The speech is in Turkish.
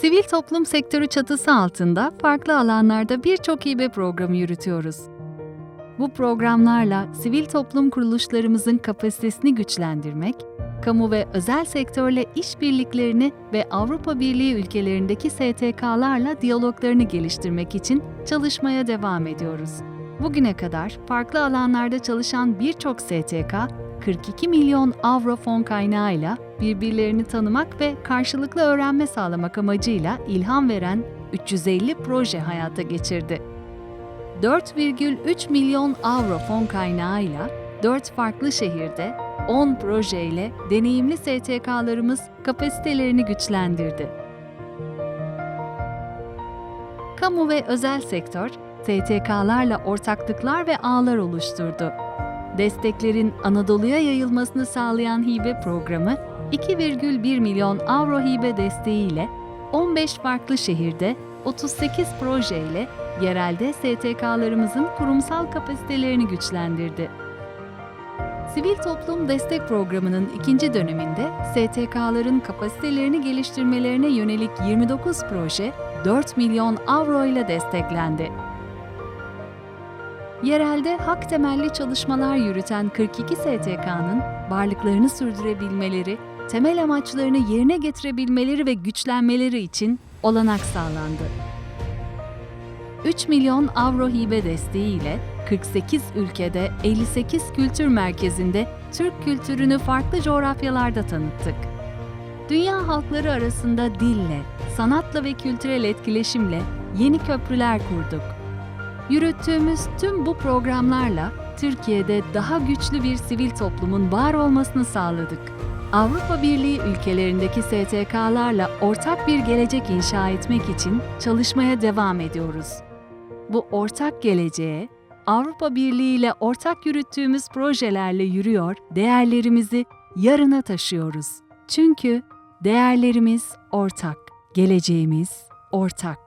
Sivil toplum sektörü çatısı altında farklı alanlarda birçok hibe programı yürütüyoruz. Bu programlarla sivil toplum kuruluşlarımızın kapasitesini güçlendirmek, kamu ve özel sektörle işbirliklerini ve Avrupa Birliği ülkelerindeki STK'larla diyaloglarını geliştirmek için çalışmaya devam ediyoruz. Bugüne kadar farklı alanlarda çalışan birçok STK, 42 milyon avro fon kaynağıyla birbirlerini tanımak ve karşılıklı öğrenme sağlamak amacıyla ilham veren 350 proje hayata geçirdi. 4,3 milyon avro fon kaynağıyla 4 farklı şehirde 10 projeyle deneyimli STK'larımız kapasitelerini güçlendirdi. Kamu ve özel sektör, STK'larla ortaklıklar ve ağlar oluşturdu. Desteklerin Anadolu'ya yayılmasını sağlayan hibe programı, 2,1 milyon avro hibe desteğiyle 15 farklı şehirde 38 projeyle yerelde STK'larımızın kurumsal kapasitelerini güçlendirdi. Sivil Toplum Destek Programı'nın ikinci döneminde STK'ların kapasitelerini geliştirmelerine yönelik 29 proje 4 milyon avro ile desteklendi. Yerelde hak temelli çalışmalar yürüten 42 STK'nın varlıklarını sürdürebilmeleri, temel amaçlarını yerine getirebilmeleri ve güçlenmeleri için olanak sağlandı. 3 milyon avro hibe desteğiyle 48 ülkede 58 kültür merkezinde Türk kültürünü farklı coğrafyalarda tanıttık. Dünya halkları arasında dille, sanatla ve kültürel etkileşimle yeni köprüler kurduk. Yürüttüğümüz tüm bu programlarla Türkiye'de daha güçlü bir sivil toplumun var olmasını sağladık. Avrupa Birliği ülkelerindeki STK'larla ortak bir gelecek inşa etmek için çalışmaya devam ediyoruz. Bu ortak geleceğe Avrupa Birliği ile ortak yürüttüğümüz projelerle yürüyor, değerlerimizi yarına taşıyoruz. Çünkü değerlerimiz ortak, geleceğimiz ortak.